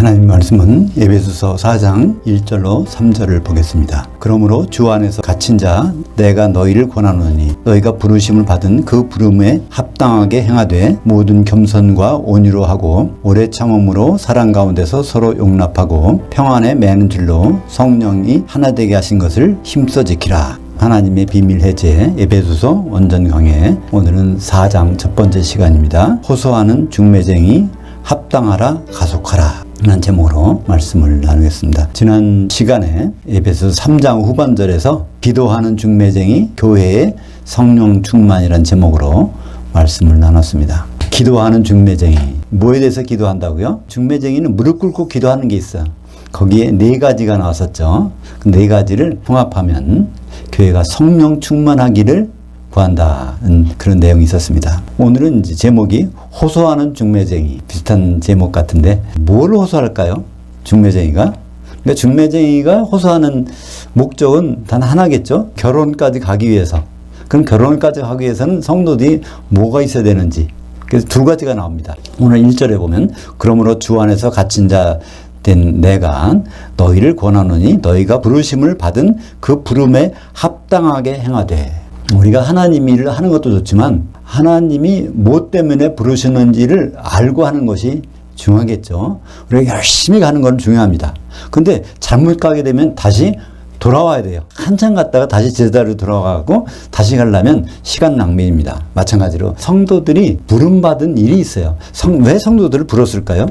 하나님 말씀은 에베소서 4장 1절로 3절을 보겠습니다. 그러므로 주 안에서 갇힌 자 내가 너희를 권하노니 너희가 부르심을 받은 그 부름에 합당하게 행하되 모든 겸손과 온유로 하고 오래 참음으로 사랑 가운데서 서로 용납하고 평안에 매는 줄로 성령이 하나 되게 하신 것을 힘써 지키라. 하나님의 비밀 해제 에베소서 원전 강해 오늘은 4장 첫 번째 시간입니다. 호소하는 중매쟁이 합당하라 가속하라 라는 제목으로 말씀을 나누겠습니다. 지난 시간에 에베소 3장 후반절에서 기도하는 중매쟁이 교회의 성령 충만이라는 제목으로 말씀을 나눴습니다. 기도하는 중매쟁이 뭐에 대해서 기도한다고요? 중매쟁이는 무릎 꿇고 기도하는 게 있어요. 거기에 네 가지가 나왔었죠. 그 네 가지를 통합하면 교회가 성령 충만하기를 구한다는 그런 내용이 있었습니다. 오늘은 제목이 호소하는 중매쟁이 비슷한 제목 같은데 뭘 호소할까요? 중매쟁이가 그러니까 중매쟁이가 호소하는 목적은 단 하나겠죠. 결혼까지 가기 위해서. 그럼 결혼까지 가기 위해서는 성도들이 뭐가 있어야 되는지. 그래서 두 가지가 나옵니다. 오늘 1절에 보면 그러므로 주 안에서 갇힌 자 된 내가 너희를 권하노니 너희가 부르심을 받은 그 부름에 합당하게 행하되 우리가 하나님 일을 하는 것도 좋지만 하나님이 뭐 때문에 부르시는지를 알고 하는 것이 중요하겠죠. 우리가 열심히 가는 건 중요합니다. 근데 잘못 가게 되면 다시 돌아와야 돼요. 한참 갔다가 다시 제자리로 돌아가고 다시 가려면 시간 낭비입니다. 마찬가지로 성도들이 부름받은 일이 있어요. 성, 왜 성도들을 불렀을까요?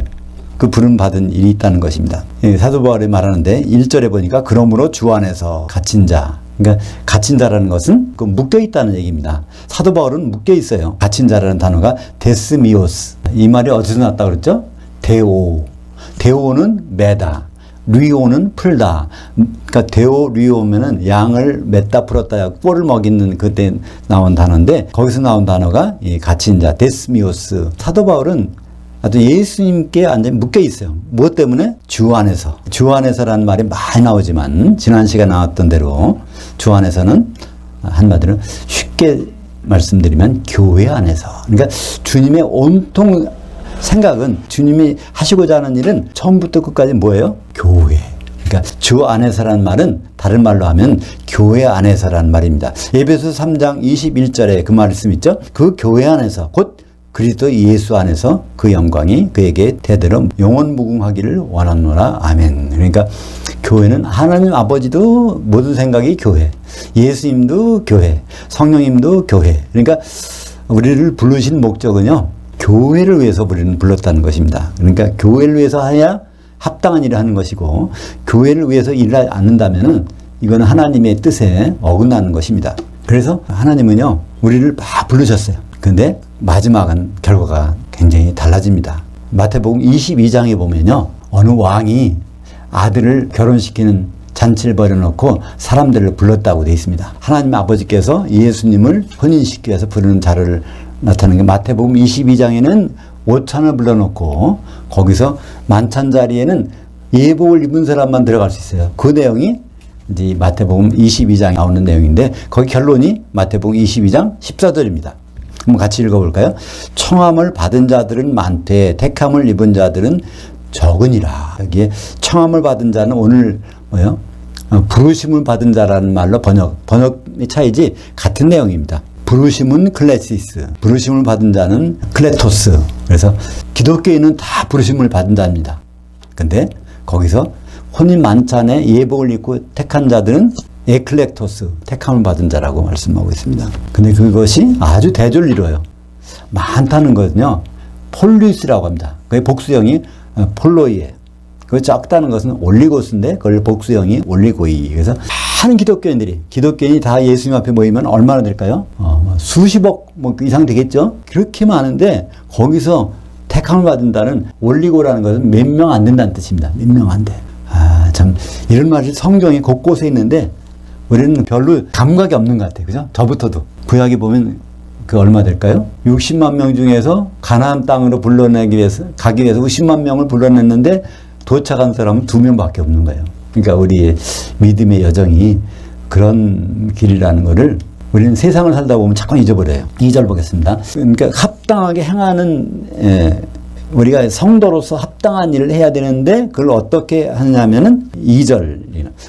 그 부름 받은 일이 있다는 것입니다. 예, 사도 바울이 말하는데 1절에 보니까 그러므로 주 안에서 갇힌 자 그러니까 갇힌 자라는 것은 그 묶여 있다는 얘기입니다. 사도 바울은 묶여 있어요. 갇힌 자라는 단어가 데스미오스. 이 말이 어디서 났다 그랬죠? 데오. 데오는 매다. 리오는 풀다. 그러니까 데오 리오면은 양을 맸다 풀었다 꼴을 먹이는 그때 나온 단어인데 거기서 나온 단어가 이 갇힌 자 데스미오스. 사도 바울은 아주 예수님께 완전 묶여 있어요. 무엇 때문에? 주 안에서. 주 안에서라는 말이 많이 나오지만 지난 시간에 나왔던 대로 주 안에서는 한마디로 쉽게 말씀드리면 교회 안에서. 그러니까 주님의 온통 생각은 주님이 하시고자 하는 일은 처음부터 끝까지 뭐예요? 교회. 그러니까 주 안에서라는 말은 다른 말로 하면 교회 안에서라는 말입니다. 예배소 3장 21절에 그 말씀 있죠? 그 교회 안에서 곧 그리스도 예수 안에서 그 영광이 그에게 대대로 영원 무궁하기를 원하노라 아멘. 그러니까 교회는 하나님 아버지도 모든 생각이 교회, 예수님도 교회, 성령님도 교회. 그러니까 우리를 부르신 목적은요 교회를 위해서 우리는 불렀다는 것입니다. 그러니까 교회를 위해서 해야 합당한 일을 하는 것이고 교회를 위해서 일을 않는다면은 이거는 하나님의 뜻에 어긋나는 것입니다. 그래서 하나님은요 우리를 막 부르셨어요. 근데 마지막은 결과가 굉장히 달라집니다. 마태복음 22장에 보면요. 어느 왕이 아들을 결혼시키는 잔치를 벌여놓고 사람들을 불렀다고 되어 있습니다. 하나님 아버지께서 예수님을 혼인시키기 위해서 부르는 자를 나타내는 게 마태복음 22장에는 5천을 불러놓고 거기서 만찬 자리에는 예복을 입은 사람만 들어갈 수 있어요. 그 내용이 이제 마태복음 22장에 나오는 내용인데 거기 결론이 마태복음 22장 14절입니다. 한번 같이 읽어볼까요? 청함을 받은 자들은 많되 택함을 입은 자들은 적으니라. 여기에 청함을 받은 자는 오늘 뭐요? 어, 부르심을 받은 자라는 말로 번역 번역의 차이지 같은 내용입니다. 부르심은 클레시스, 부르심을 받은 자는 클레토스. 그래서 기독교인은 다 부르심을 받은 자입니다. 근데 거기서 혼인 만찬에 예복을 입고 택한 자들은 에클렉토스, 택함을 받은 자라고 말씀하고 있습니다. 근데 그것이 아주 대조를 이루어요. 많다는 것은요, 폴리스라고 합니다. 그게 복수형이 어, 폴로이에요. 그 적다는 것은 올리고스인데 그걸 복수형이 올리고이. 그래서 많은 기독교인들이 기독교인이 다 예수님 앞에 모이면 얼마나 될까요? 어, 뭐 수십억 뭐 이상 되겠죠. 그렇게 많은데 거기서 택함을 받은다는 올리고라는 것은 몇 명 안 된다는 뜻입니다. 몇 명 안 돼. 아, 참 이런 말이 성경에 곳곳에 있는데 우리는 별로 감각이 없는 것 같아요. 그죠? 저부터도. 구약에 보면 그 얼마 될까요? 60만 명 중에서 가나안 땅으로 불러내기 위해서 가기 위해서 50만 명을 불러냈는데 도착한 사람은 두 명밖에 없는 거예요. 그러니까 우리의 믿음의 여정이 그런 길이라는 거를 우리는 세상을 살다 보면 자꾸 잊어버려요. 2절 보겠습니다. 그러니까 합당하게 행하는 에, 우리가 성도로서 합당한 일을 해야 되는데 그걸 어떻게 하냐면은 2절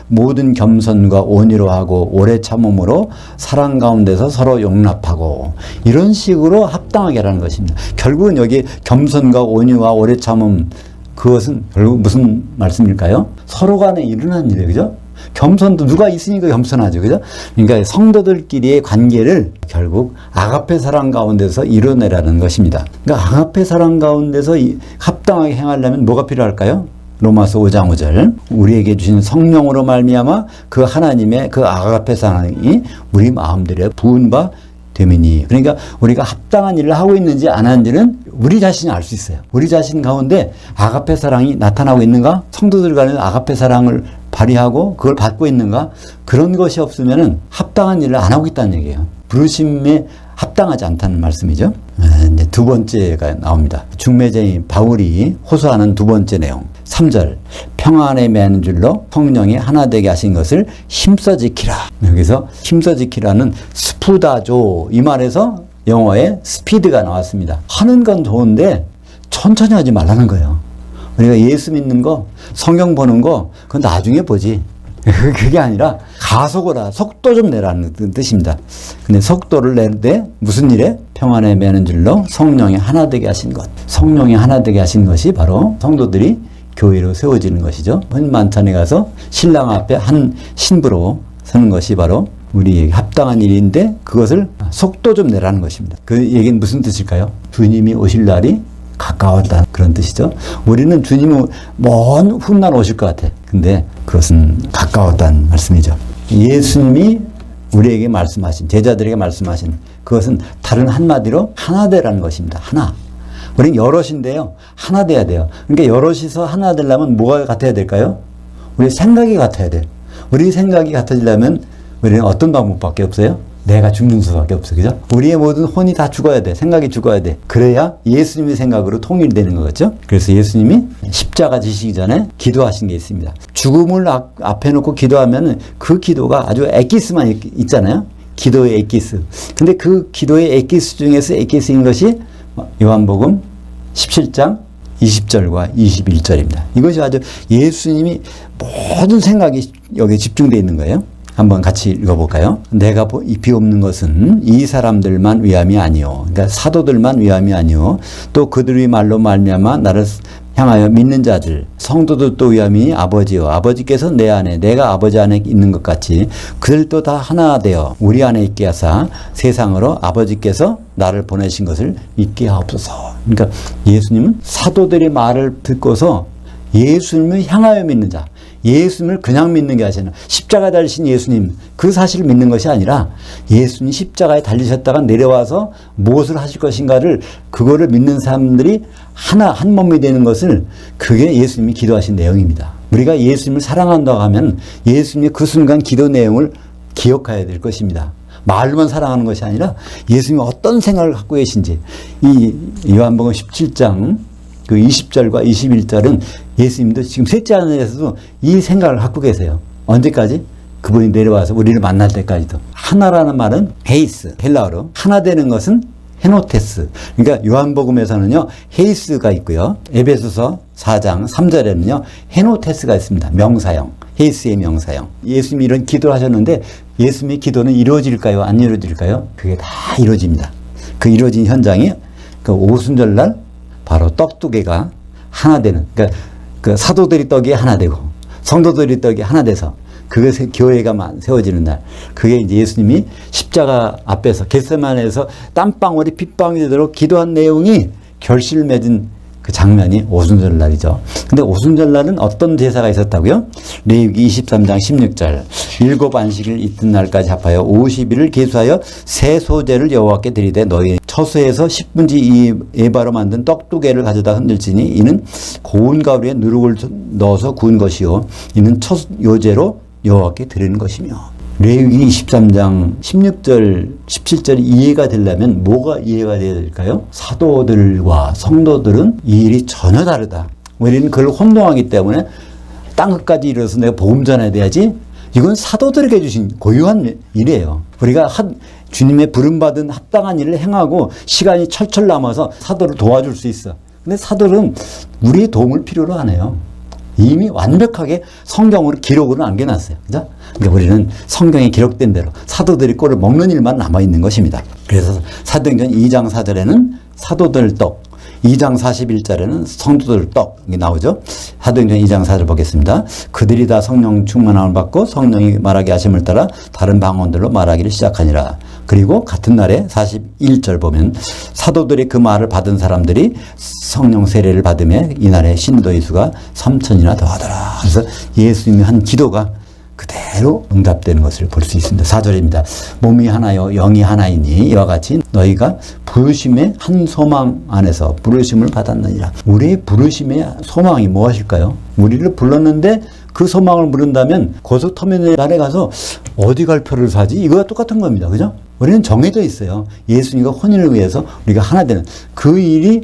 모든 겸손과 온유로 하고 오래 참음으로 사랑 가운데서 서로 용납하고 이런 식으로 합당하게 하라는 것입니다. 결국은 여기 겸손과 온유와 오래 참음 그것은 결국 무슨 말씀일까요? 서로 간에 일어난 일이에요. 그죠? 겸손도 누가 있으니까 겸손하죠. 그죠? 그러니까 성도들끼리의 관계를 결국 아가페 사랑 가운데서 이뤄내라는 것입니다. 그러니까 아가페 사랑 가운데서 이- 합당하게 행하려면 뭐가 필요할까요? 로마서 5장 5절 우리에게 주신 성령으로 말미암아 그 하나님의 그 아가페 사랑이 우리 마음들에 부은 바 되미니 그러니까 우리가 합당한 일을 하고 있는지 안 하는지는 우리 자신이 알 수 있어요. 우리 자신 가운데 아가페 사랑이 나타나고 있는가? 성도들 간에 아가페 사랑을 발휘하고 그걸 받고 있는가? 그런 것이 없으면은 합당한 일을 안 하고 있다는 얘기예요. 부르심에 합당하지 않다는 말씀이죠. 에, 이제 두 번째가 나옵니다. 중매쟁이 바울이 호소하는 두 번째 내용. 3절 평안에 매는 줄로 성령이 하나 되게 하신 것을 힘써 지키라. 여기서 힘써 지키라는 스푸다조 이 말에서 영어에 스피드가 나왔습니다. 하는 건 좋은데 천천히 하지 말라는 거예요. 우리가 예수 믿는 거, 성경 보는 거, 그건 나중에 보지. 그게 아니라 가속을 하, 속도 좀 내라는 뜻입니다. 근데 속도를 내는데 무슨 일에? 평안에 매는 줄로 성령이 하나 되게 하신 것. 성령이 하나 되게 하신 것이 바로 성도들이 교회로 세워지는 것이죠. 혼만찬에 가서 신랑 앞에 한 신부로 서는 것이 바로 우리에게 합당한 일인데 그것을 속도 좀 내라는 것입니다. 그 얘기는 무슨 뜻일까요? 주님이 오실 날이 가까웠다 그런 뜻이죠. 우리는 주님은 먼 훗날 오실 것 같아. 근데 그것은 가까웠다는 말씀이죠. 예수님이 우리에게 말씀하신 제자들에게 말씀하신 그것은 다른 한마디로 하나 되라는 것입니다. 하나. 우리는 여럿인데요. 하나 돼야 돼요. 그러니까 여럿이서 하나 되려면 뭐가 같아야 될까요? 우리 생각이 같아야 돼. 우리 생각이 같아지려면 우리는 어떤 방법밖에 없어요? 내가 죽는 수밖에 없어. 그죠? 우리의 모든 혼이 다 죽어야 돼. 생각이 죽어야 돼. 그래야 예수님의 생각으로 통일되는 거겠죠? 그래서 예수님이 십자가 지시기 전에 기도하신 게 있습니다. 죽음을 앞- 앞에 놓고 기도하면 그 기도가 아주 엑기스만 있- 있잖아요. 기도의 엑기스. 근데 그 기도의 엑기스 중에서 엑기스인 것이 요한복음 17장 20절과 21절입니다. 이것이 아주 예수님이 모든 생각이 여기에 집중되어 있는 거예요. 한번 같이 읽어볼까요? 내가 보- 이 비옵는 것은 이 사람들만 위함이 아니요. 그러니까 사도들만 위함이 아니요. 또 그들의 말로 말미암아 나를 향하여 믿는 자들 성도들도 위함이 아버지요. 아버지께서 내 안에 내가 아버지 안에 있는 것 같이 그들도 다 하나 되어 우리 안에 있게 하사 세상으로 아버지께서 나를 보내신 것을 믿게 하옵소서. 그러니까 예수님은 사도들의 말을 듣고서 예수님을 향하여 믿는 자 예수님을 그냥 믿는 게 아니라 십자가 달리신 예수님 그 사실을 믿는 것이 아니라 예수님 십자가에 달리셨다가 내려와서 무엇을 하실 것인가를 그거를 믿는 사람들이 하나 한 몸이 되는 것을 그게 예수님이 기도하신 내용입니다. 우리가 예수님을 사랑한다고 하면 예수님의 그 순간 기도 내용을 기억해야 될 것입니다. 말로만 사랑하는 것이 아니라 예수님이 어떤 생각을 갖고 계신지 이 요한복음 17장 그 20절과 21절은 예수님도 지금 셋째 하늘에서도 이 생각을 갖고 계세요. 언제까지? 그분이 내려와서 우리를 만날 때까지도. 하나라는 말은 헤이스, 헬라어로. 하나 되는 것은 헤노테스. 그러니까 요한복음에서는요, 헤이스가 있고요. 에베소서 4장 3절에는요, 헤노테스가 있습니다. 명사형. 헤이스의 명사형. 예수님이 이런 기도를 하셨는데 예수님의 기도는 이루어질까요? 안 이루어질까요? 그게 다 이루어집니다. 그 이루어진 현장이 그 오순절날 바로 떡 두 개가 하나 되는 그러니까 그 사도들이 떡이 하나 되고 성도들이 떡이 하나 돼서 그것에 교회가 마- 세워지는 날 그게 이제 예수님이 십자가 앞에서 겟세만에서 땀방울이 빗방울이 되도록 기도한 내용이 결실 맺은 그 장면이 오순절 날이죠. 근데 오순절 날은 어떤 제사가 있었다고요? 레위기 23장 16절 일곱 안식일 이튿날까지 합하여 50일을 계수하여 새 소재를 여호와께 드리되 너희 처소에서 10분지 이 에바로 만든 떡두 개를 가져다 흔들지니 이는 고운 가루에 누룩을 넣어서 구운 것이요 이는 첫 요제로 여호와께 드리는 것이며 레위기 23장 16절 17절이 이해가 되려면 뭐가 이해가 돼야 될까요? 사도들과 성도들은 이 일이 전혀 다르다. 우리는 그걸 혼동하기 때문에 땅 끝까지 이르러서 내가 복음 전해야 돼야지 이건 사도들에게 주신 고유한 일이에요. 우리가 한 주님의 부름받은 합당한 일을 행하고 시간이 철철 남아서 사도를 도와줄 수 있어. 근데 사도는 우리의 도움을 필요로 안 해요. 이미 완벽하게 성경으로 기록으로 남겨놨어요. 그죠? 근데 우리는 성경에 기록된 대로 사도들이 꼴을 먹는 일만 남아있는 것입니다. 그래서 사도행전 2장 4절에는 사도들 떡, 2장 41절에는 성도들 떡, 나오죠. 사도행전 2장 4절 보겠습니다. 그들이 다 성령 충만함을 받고 성령이 말하게 하심을 따라 다른 방언들로 말하기를 시작하니라. 그리고 같은 날에 41절 보면 사도들이 그 말을 받은 사람들이 성령 세례를 받음에 이날에 신도의 수가 3천이나 더하더라. 그래서 예수님이 한 기도가 그대로 응답되는 것을 볼 수 있습니다. 4절입니다. 몸이 하나요, 영이 하나이니 이와 같이 너희가 부르심의 한 소망 안에서 부르심을 받았느니라. 우리의 부르심의 소망이 무엇일까요? 우리를 불렀는데 그 소망을 물은다면 고속터미널에 가서 어디 갈 표를 사지? 이거와 똑같은 겁니다. 그죠? 우리는 정해져 있어요. 예수님과 혼인을 위해서 우리가 하나 되는 그 일이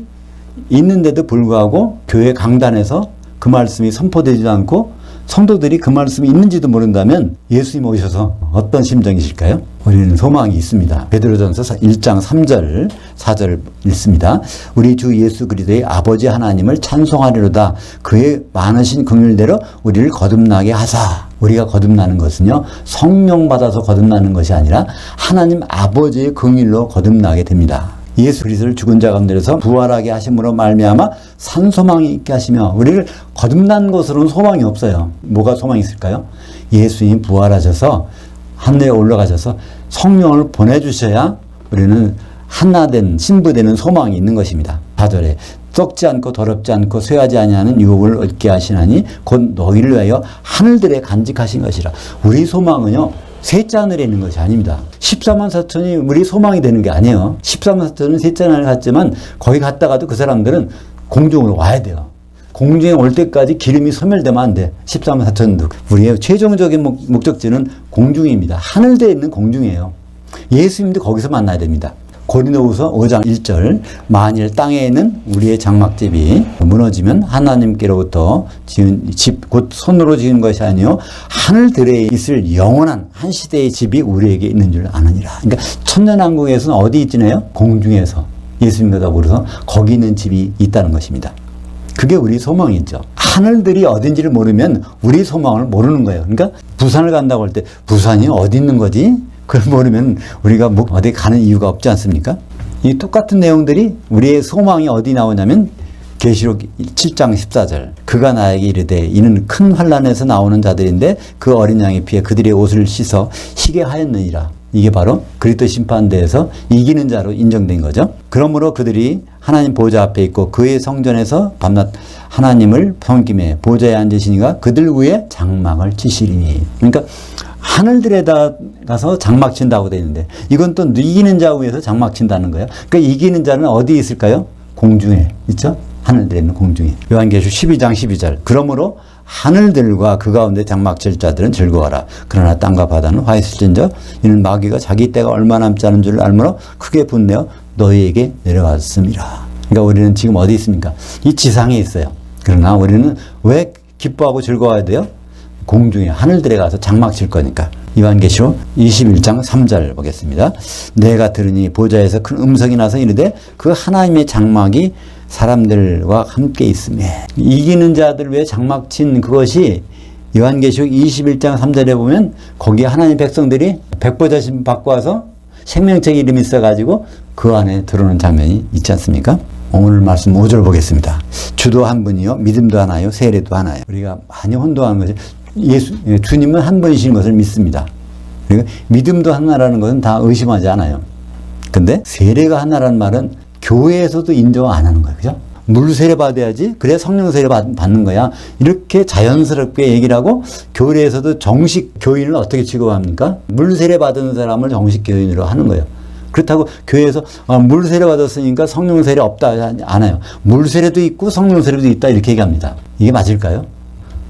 있는데도 불구하고 교회 강단에서 그 말씀이 선포되지도 않고 성도들이 그 말씀이 있는지도 모른다면 예수님 오셔서 어떤 심정이실까요? 우리는 소망이 있습니다. 베드로전서 1장 3절, 4절 읽습니다. 우리 주 예수 그리스도의 아버지 하나님을 찬송하리로다. 그의 많으신 긍휼대로 우리를 거듭나게 하사. 우리가 거듭나는 것은요. 성령 받아서 거듭나는 것이 아니라 하나님 아버지의 긍휼로 거듭나게 됩니다. 예수 그리스도를 죽은 자 가운데서 부활하게 하심으로 말미암아 산 소망이 있게 하시며 우리를 거듭난 것으로는 소망이 없어요. 뭐가 소망이 있을까요? 예수님 부활하셔서 하늘에 올라가셔서 성령을 보내주셔야 우리는 하나된 신부되는 소망이 있는 것입니다. 4절에 썩지 않고 더럽지 않고 쇠하지 아니하는 유업을 얻게 하시나니 곧 너희를 위하여 하늘들에 간직하신 것이라. 우리 소망은요. 셋째 하늘에 있는 것이 아닙니다. 14만 4천이 우리 소망이 되는 게 아니에요. 14만 4천은 셋째 하늘에 갔지만 거기 갔다가도 그 사람들은 공중으로 와야 돼요. 공중에 올 때까지 기름이 소멸되면 안 돼. 14만 4천도. 우리의 최종적인 목, 목적지는 공중입니다. 하늘대에 있는 공중이에요. 예수님도 거기서 만나야 됩니다. 고린도후서 5장 1절 만일 땅에 있는 우리의 장막집이 무너지면 하나님께로부터 지은 집 곧 손으로 지은 것이 아니요 하늘들에 있을 영원한 한 시대의 집이 우리에게 있는 줄 아느니라. 그러니까 천년왕국에서는 어디 있지네요? 공중에서 예수님과 더불어서 거기 있는 집이 있다는 것입니다. 그게 우리 소망이죠. 하늘들이 어딘지를 모르면 우리 소망을 모르는 거예요. 그러니까 부산을 간다고 할 때 부산이 어디 있는 거지? 그걸 모르면 우리가 뭐 어디 가는 이유가 없지 않습니까? 이 똑같은 내용들이 우리의 소망이 어디 나오냐면 계시록 7장 14절 그가 나에게 이르되 이는 큰 환란에서 나오는 자들인데 그 어린 양의 피에 그들의 옷을 씻어 희게 하였느니라 이게 바로 그리스도 심판대에서 이기는 자로 인정된 거죠. 그러므로 그들이 하나님 보좌 앞에 있고 그의 성전에서 밤낮 하나님을 섬김에 보좌에 앉으시니가 그들 위에 장막을 치시리니 그러니까 하늘들에다 가서 장막 친다고 되어 있는데 이건 또 이기는 자 위에서 장막 친다는 거예요. 그러니까 이기는 자는 어디 있을까요? 공중에 있죠. 하늘들에 있는 공중에. 요한계시록 12장 12절. 그러므로 하늘들과 그 가운데 장막 칠 자들은 즐거워라. 그러나 땅과 바다는 화 있을진저 이는 마귀가 자기 때가 얼마 남지 않은 줄 알므로 크게 분내어 너희에게 내려왔습니다. 그러니까 우리는 지금 어디 있습니까? 이 지상에 있어요. 그러나 우리는 왜 기뻐하고 즐거워야 돼요? 공중에 하늘들에 가서 장막 칠 거니까. 요한계시록 21장 3절 보겠습니다. 내가 들으니 보좌에서 큰 음성이 나서 이르되 그 하나님의 장막이 사람들과 함께 있음에 이기는 자들 위해 장막 친 그것이 요한계시록 21장 3절에 보면 거기에 하나님 백성들이 백보자신 받고 와서 생명책 이름이 있어가지고 그 안에 들어오는 장면이 있지 않습니까? 오늘 말씀 5절 보겠습니다. 주도 한 분이요, 믿음도 하나요, 세례도 하나요. 우리가 많이 혼동하는 것이 예수, 주님은 한 분이신 것을 믿습니다. 그리고 믿음도 하나라는 것은 다 의심하지 않아요. 근데 세례가 하나라는 말은 교회에서도 인정 안 하는 거예요. 그죠? 물 세례 받아야지. 그래야 성령 세례 받, 받는 거야. 이렇게 자연스럽게 얘기를 하고 교회에서도 정식 교인을 어떻게 취급합니까? 물 세례 받은 사람을 정식 교인으로 하는 거예요. 그렇다고 교회에서 아, 물 세례 받았으니까 성령 세례 없다 않아요. 물 세례도 있고 성령 세례도 있다 이렇게 얘기합니다. 이게 맞을까요?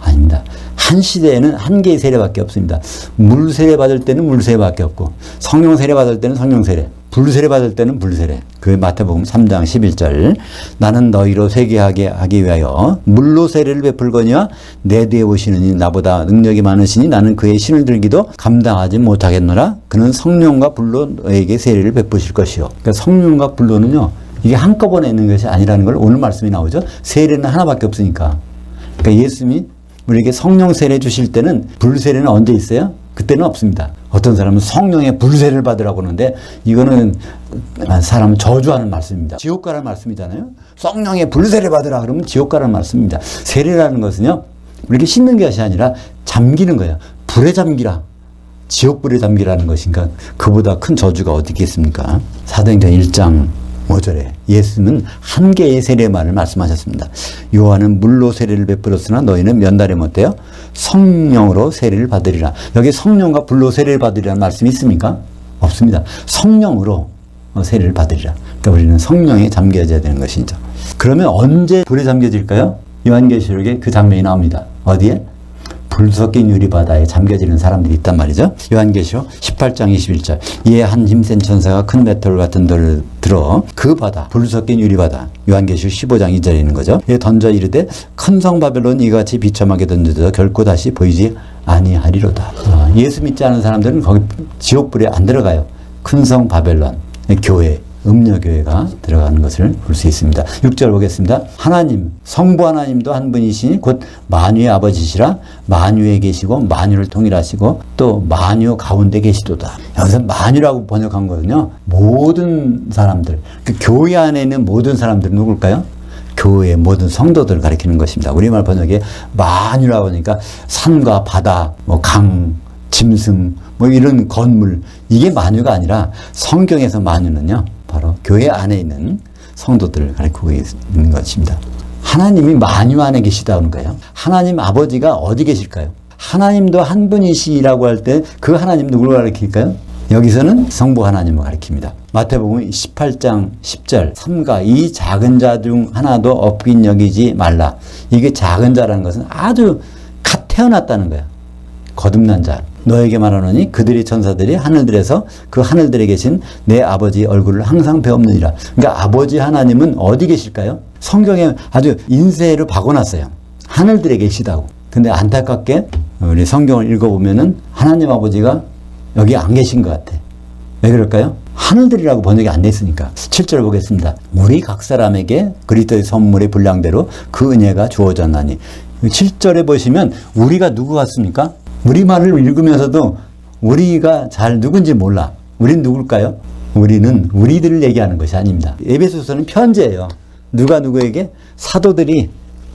아닙니다. 한 시대에는 한 개의 세례밖에 없습니다. 물 세례 받을 때는 물 세례밖에 없고 성령 세례 받을 때는 성령 세례, 불 세례 받을 때는 불 세례. 그 마태복음 3장 11절 나는 너희로 세계하게 하기 위하여 물로 세례를 베풀거니와 내 뒤에 오시느니 나보다 능력이 많으시니 나는 그의 신을 들기도 감당하지 못하겠노라. 그는 성령과 불로 너에게 세례를 베푸실 것이요. 그러니까 성령과 불로는요. 이게 한꺼번에 있는 것이 아니라는 걸 오늘 말씀이 나오죠. 세례는 하나밖에 없으니까. 그러니까 예수님이 우리에게 성령 세례 주실 때는 불세례는 언제 있어요? 그때는 없습니다. 어떤 사람은 성령의 불세를 받으라고 하는데 이거는 사람을 저주하는 말씀입니다. 지옥 가라는 말씀이잖아요. 성령의 불세를 받으라 그러면 지옥 가라는 말씀입니다. 세례라는 것은요. 우리를 씻는 것이 아니라 잠기는 거예요. 불에 잠기라. 지옥불에 잠기라는 것인가 그보다 큰 저주가 어디 있겠습니까? 사도행전 1장 5절에 예수는 한 개의 세례만을 말씀하셨습니다. 요한은 물로 세례를 베풀었으나 너희는 면달에 못해요. 성령으로 세례를 받으리라. 여기 성령과 불로 세례를 받으리라는 말씀이 있습니까? 없습니다. 성령으로 세례를 받으리라. 그러니까 우리는 성령에 잠겨져야 되는 것이죠. 그러면 언제 불에 잠겨질까요? 요한계시록에 그 장면이 나옵니다. 어디에? 불 섞인 유리바다에 잠겨지는 사람들이 있단 말이죠. 요한계시록 18장 21절. 이에 한 힘센 천사가 큰 메털 같은 돌을 들어 그 바다, 불 섞인 유리바다. 요한계시록 15장 2절에 있는 거죠. 이에 던져 이르되 큰 성 바벨론 이같이 비참하게 던져져 결코 다시 보이지 아니하리로다. 어, 예수 믿지 않은 사람들은 거기 지옥불에 안 들어가요. 큰 성 바벨론, 교회, 음녀교회가 들어가는 것을 볼 수 있습니다. 6절 보겠습니다. 하나님, 성부 하나님도 한 분이시니 곧 만유의 아버지시라 만유에 계시고 만유를 통일하시고 또 만유 가운데 계시도다. 여기서 만유라고 번역한 거는요. 모든 사람들, 그 교회 안에 있는 모든 사람들은 누굴까요? 교회의 모든 성도들을 가리키는 것입니다. 우리말 번역에 만유라고 하니까 산과 바다, 뭐 강, 짐승, 뭐 이런 건물, 이게 만유가 아니라 성경에서 만유는요. 교회 안에 있는 성도들을 가리키고 있는 것입니다. 하나님이 만유 안에 계시다는 거예요. 하나님 아버지가 어디 계실까요? 하나님도 한 분이시라고 할 때 그 하나님 누구를 가리킬까요? 여기서는 성부 하나님을 가리킵니다. 마태복음 18장 10절 삼가 이 작은 자 중 하나도 없긴 여기지 말라. 이게 작은 자라는 것은 아주 갓 태어났다는 거야. 거듭난 자. 너에게 말하노니 그들의 천사들이 하늘들에서 그 하늘들에 계신 내 아버지 얼굴을 항상 배웠느니라. 그러니까 아버지 하나님은 어디 계실까요? 성경에 아주 인쇄를 박아놨어요. 하늘들에 계시다고. 근데 안타깝게 우리 성경을 읽어보면은 하나님 아버지가 여기 안 계신 것 같아. 왜 그럴까요? 하늘들이라고 번역이 안 돼 있으니까. 7절 보겠습니다. 우리 각 사람에게 그리스도의 선물의 분량대로 그 은혜가 주어졌나니. 7절에 보시면 우리가 누구 같습니까? 우리말을 읽으면서도 우리가 잘 누군지 몰라. 우린 누굴까요? 우리는 우리들을 얘기하는 것이 아닙니다. 에베소서는 편지예요. 누가 누구에게? 사도들이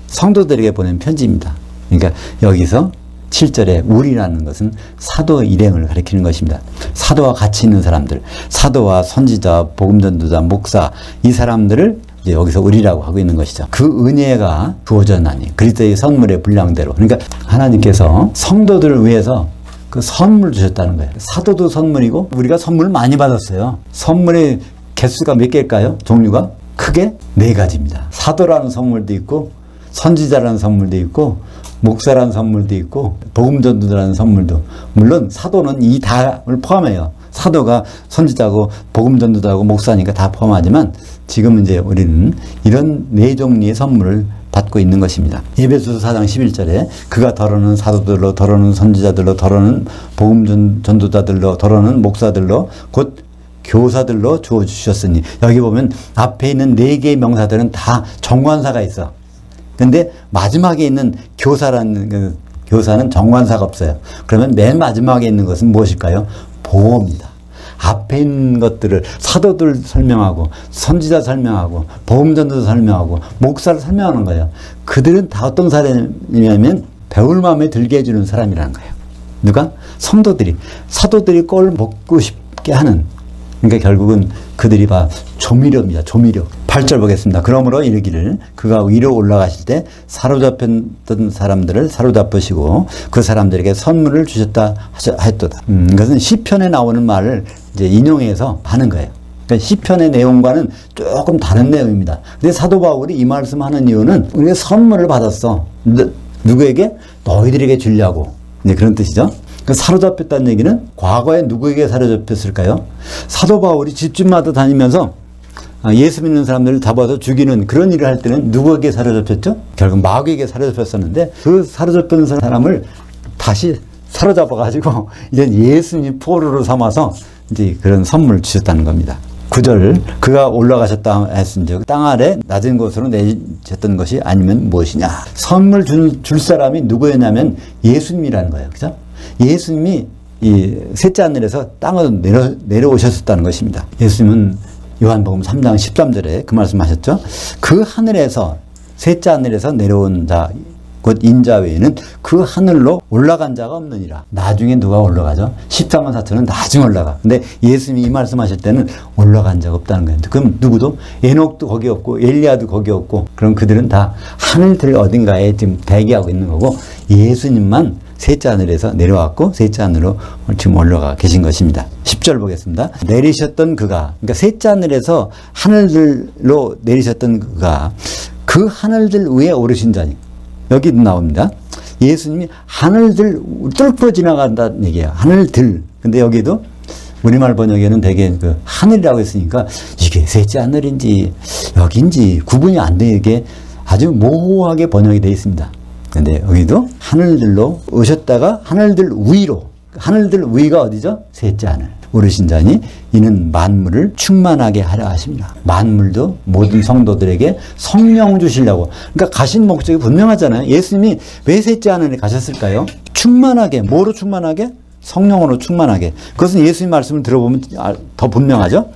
성도들에게 보낸 편지입니다. 그러니까 여기서 7절에 우리라는 것은 사도 일행을 가리키는 것입니다. 사도와 같이 있는 사람들, 사도와 선지자, 복음전도자, 목사 이 사람들을 이제 여기서 우리라고 하고 있는 것이죠. 그 은혜가 주어졌나니 그리스도의 선물의 분량대로. 그러니까 하나님께서 성도들을 위해서 그 선물 주셨다는 거예요. 사도도 선물이고 우리가 선물을 많이 받았어요. 선물의 개수가 몇 개일까요? 종류가 크게 네 가지입니다. 사도라는 선물도 있고 선지자라는 선물도 있고 목사라는 선물도 있고 복음전도라는 선물도 물론 사도는 이 다를 포함해요. 사도가 선지자고 복음 전도자고 목사니까 다 포함하지만 지금 이제 우리는 이런 네 종류의 선물을 받고 있는 것입니다. 예배소서 4장 11절에 그가 더러는 사도들로 더러는 선지자들로 더러는 복음 전도자들로 더러는 목사들로 곧 교사들로 주어 주셨으니 여기 보면 앞에 있는 네 개의 명사들은 다 정관사가 있어. 근데 마지막에 있는 교사라는 그 교사는 정관사가 없어요. 그러면 맨 마지막에 있는 것은 무엇일까요? 보호입니다. 앞에 있는 것들을 사도들 설명하고 선지자 설명하고 보험전도 설명하고 목사를 설명하는 거예요. 그들은 다 어떤 사람이냐면 배울 마음에 들게 해주는 사람이라는 거예요. 누가? 성도들이 사도들이 꼴 먹고 싶게 하는 그러니까 결국은 그들이 봐 조미료입니다. 조미료. 8절 보겠습니다. 그러므로 이르기를 그가 위로 올라가실 때 사로잡혔던 사람들을 사로잡으시고 그 사람들에게 선물을 주셨다 하였도다. 음, 이것은 시편에 나오는 말을 이제 인용해서 하는 거예요. 그러니까 시편의 내용과는 조금 다른 내용입니다. 근데 사도 바울이 이 말씀하는 이유는 우리가 선물을 받았어. 누구에게? 너희들에게 주려고. 이제 그런 뜻이죠. 그 사로잡혔다는 얘기는 과거에 누구에게 사로잡혔을까요? 사도 바울이 집집마다 다니면서 예수 믿는 사람들을 잡아서 죽이는 그런 일을 할 때는 누구에게 사로잡혔죠? 결국 마귀에게 사로잡혔었는데 그 사로잡힌 사람을 다시 사로잡아가지고 이제 예수님 포로로 삼아서 이제 그런 선물을 주셨다는 겁니다. 9절 그가 올라가셨다 했은즉 땅 아래 낮은 곳으로 내셨던 것이 아니면 무엇이냐 선물 줄, 줄 사람이 누구였냐면 예수님이라는 거예요 그죠 예수님이 이 셋째 하늘에서 땅으로 내려, 내려오셨다는 것입니다 예수님은 요한복음 3장 13절에 그 말씀하셨죠 그 하늘에서 셋째 하늘에서 내려온 자 곧 인자 외에는 그 하늘로 올라간 자가 없느니라. 나중에 누가 올라가죠? 14만 4천은 나중에 올라가. 근데 예수님이 이 말씀하실 때는 올라간 자가 없다는 거예요. 그럼 누구도 에녹도 거기 없고 엘리야도 거기 없고 그럼 그들은 다 하늘들 어딘가에 지금 대기하고 있는 거고 예수님만 셋째 하늘에서 내려왔고 셋째 하늘로 지금 올라가 계신 것입니다. 10절 보겠습니다. 내리셨던 그가 그러니까 셋째 하늘에서 하늘들로 내리셨던 그가 그 하늘들 위에 오르신 자니 여기도 나옵니다. 예수님이 하늘들 뚫고 지나간다는 얘기예요. 하늘들. 근데 여기도 우리말 번역에는 되게 그 하늘이라고 했으니까 이게 셋째 하늘인지 여기인지 구분이 안 되게 아주 모호하게 번역이 되어 있습니다. 근데 여기도 하늘들로 오셨다가 하늘들 위로 하늘들 위가 어디죠? 셋째 하늘. 오르신 자니 이는 만물을 충만하게 하려 하십니다. 만물도 모든 성도들에게 성령 주시려고. 그러니까 가신 목적이 분명하잖아요. 예수님이 왜 셋째 하늘에 가셨을까요? 충만하게 뭐로 충만하게? 성령으로 충만하게. 그것은 예수님 말씀을 들어보면 아, 더 분명하죠.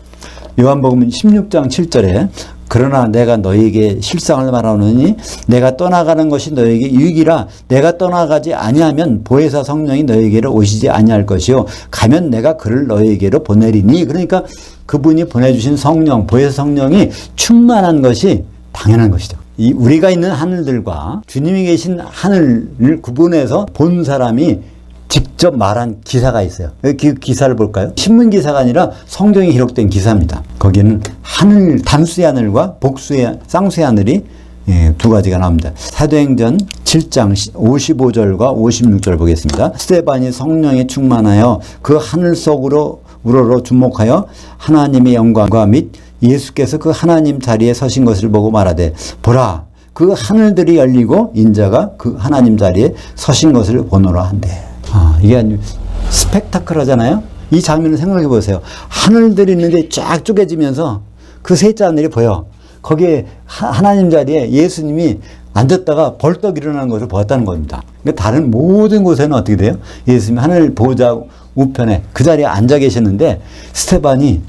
요한복음 16장 7절에 그러나 내가 너희에게 실상을 말하노니 내가 떠나가는 것이 너희에게 유익이라 내가 떠나가지 아니하면 보혜사 성령이 너희에게로 오시지 아니할 것이요 가면 내가 그를 너희에게로 보내리니 그러니까 그분이 보내주신 성령 보혜사 성령이 충만한 것이 당연한 것이죠. 이 우리가 있는 하늘들과 주님이 계신 하늘을 구분해서 본 사람이 직접 말한 기사가 있어요. 그 기사를 볼까요? 신문 기사가 아니라 성경에 기록된 기사입니다. 거기는 하늘, 단수의 하늘과 복수의, 쌍수의 하늘이 예, 두 가지가 나옵니다. 사도행전 7장 55절과 56절 보겠습니다. 스테반이 성령에 충만하여 그 하늘 속으로 우러러 주목하여 하나님의 영광과 및 예수께서 그 하나님 자리에 서신 것을 보고 말하되 보라 그 하늘들이 열리고 인자가 그 하나님 자리에 서신 것을 보노라 한대. 아, 이게 스펙타클하잖아요. 이 장면을 생각해 보세요. 하늘들이 있는데 쫙 쪼개지면서 그 셋째 하늘이 보여. 거기에 하, 하나님 자리에 예수님이 앉았다가 벌떡 일어나는 것을 보았다는 겁니다. 다른 모든 곳에는 어떻게 돼요? 예수님이 하늘 보좌 우편에 그 자리에 앉아 계셨는데 스테반이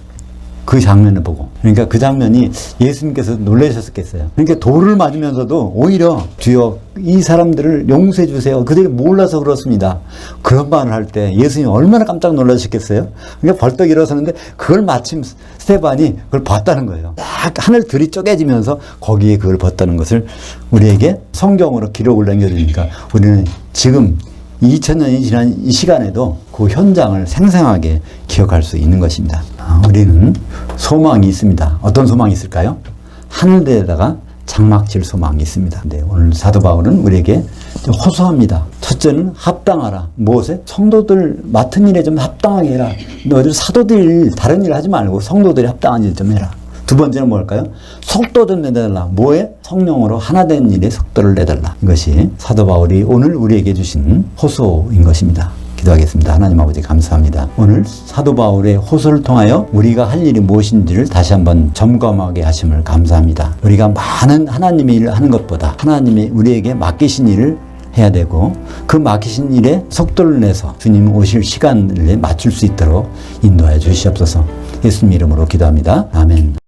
그 장면을 보고 그러니까 그 장면이 예수님께서 놀라셨겠어요. 그러니까 돌을 맞으면서도 오히려 주여 이 사람들을 용서해 주세요. 그들이 몰라서 그렇습니다. 그런 말을 할 때 예수님이 얼마나 깜짝 놀라셨겠어요. 그러니까 벌떡 일어서는데 그걸 마침 스테반이 그걸 봤다는 거예요. 딱 하늘 들이 쪼개지면서 거기에 그걸 봤다는 것을 우리에게 성경으로 기록을 남겨주니까 우리는 지금 2000년이 지난 이 시간에도 그 현장을 생생하게 기억할 수 있는 것입니다. 아, 우리는 소망이 있습니다. 어떤 소망이 있을까요? 하늘대에다가 장막 질 소망이 있습니다. 네, 오늘 사도 바울은 우리에게 호소합니다. 첫째는 합당하라. 무엇에? 성도들 맡은 일에 좀 합당하게 해라. 너희들 사도들 다른 일 하지 말고 성도들이 합당한 일 좀 해라. 두 번째는 뭘까요? 속도 좀 내달라. 뭐에? 성령으로 하나 된 일에 속도를 내달라. 이것이 사도 바울이 오늘 우리에게 주신 호소인 것입니다. 기도하겠습니다. 하나님 아버지 감사합니다. 오늘 사도 바울의 호소를 통하여 우리가 할 일이 무엇인지를 다시 한번 점검하게 하심을 감사합니다. 우리가 많은 하나님의 일을 하는 것보다 하나님이 우리에게 맡기신 일을 해야 되고 그 맡기신 일에 속도를 내서 주님 오실 시간을 맞출 수 있도록 인도하여 주시옵소서 예수님 이름으로 기도합니다. 아멘.